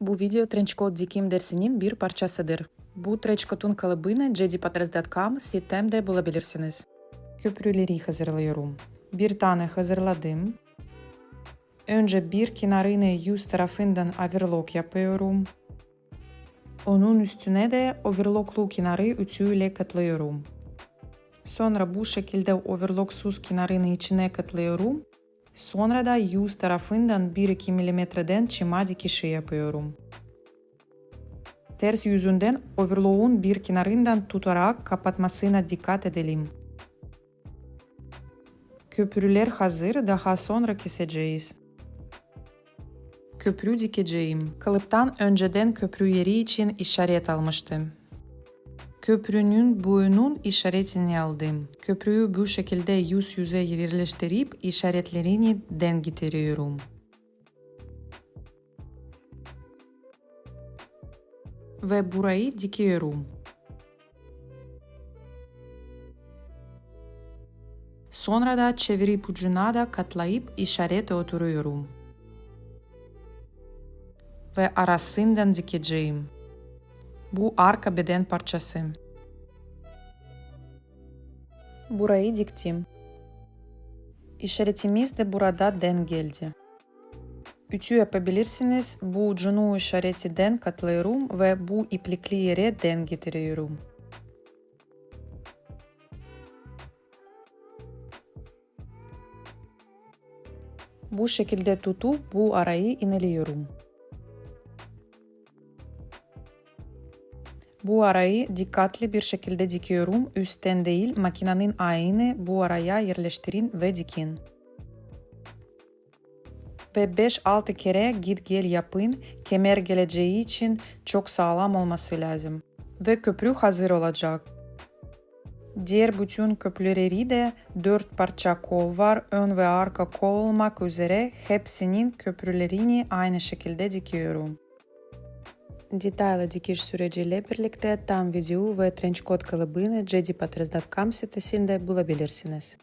Bu video trençkot dikim dersinin bir parçasıdır. Bu trençkotun kalıbını jedipatres.com sitemde bulabilirsiniz. Köprüleri hazırlıyorum. Bir tane hazırladım. Önce bir kenarını yüz tarafından overlock yapıyorum. Onun üstüne de overlocklu kenarı ütüyle katlıyorum. Sonra bu şekilde overlocksuz kenarını içine katlıyorum. Sonra da yüz tarafından 1-2 milimetreden çima dikişi yapıyorum. Ters yüzünden overlock'un bir kenarından tutarak kapatmasına dikkat edelim. Köprüler hazır, daha sonra keseceğiz. Köprü dikeceğim. Kalıptan önceden köprü yeri için işaret almıştım. Köprünün boyunun işaretini aldım. Köprüyü bu şekilde yüz yüze yerleştirip işaretlerini denk getiriyorum. Ve burayı dikiyorum. Sonra da çevirip ucuna da katlayıp işarete oturuyorum. Ve arasından dikeceğim. Bu arka beden parçası. Burayı diktim. İşaretimiz de burada den geldi. Ütü yapabilirsiniz. Bu ucunu işareti den katlıyorum ve bu iplikli yere den getiriyorum. Bu şekilde tutup bu arayı ineliyorum. Bu arayı dikkatli bir şekilde dikiyorum. Üstten değil makinenin ayını bu araya yerleştirin ve dikin. Ve 5-6 kere git gel yapın. Kemer geleceği için çok sağlam olması lazım. Ve köprü hazır olacak. Diğer bütün köprüleri de 4 parça kol var. Ön ve arka kol olmak üzere hepsinin köprülerini aynı şekilde dikiyorum. Detaylı dikiş süreciyle birlikte tam video ve trençkot kalıbını jedipatres.com sitesinde bulabilirsiniz.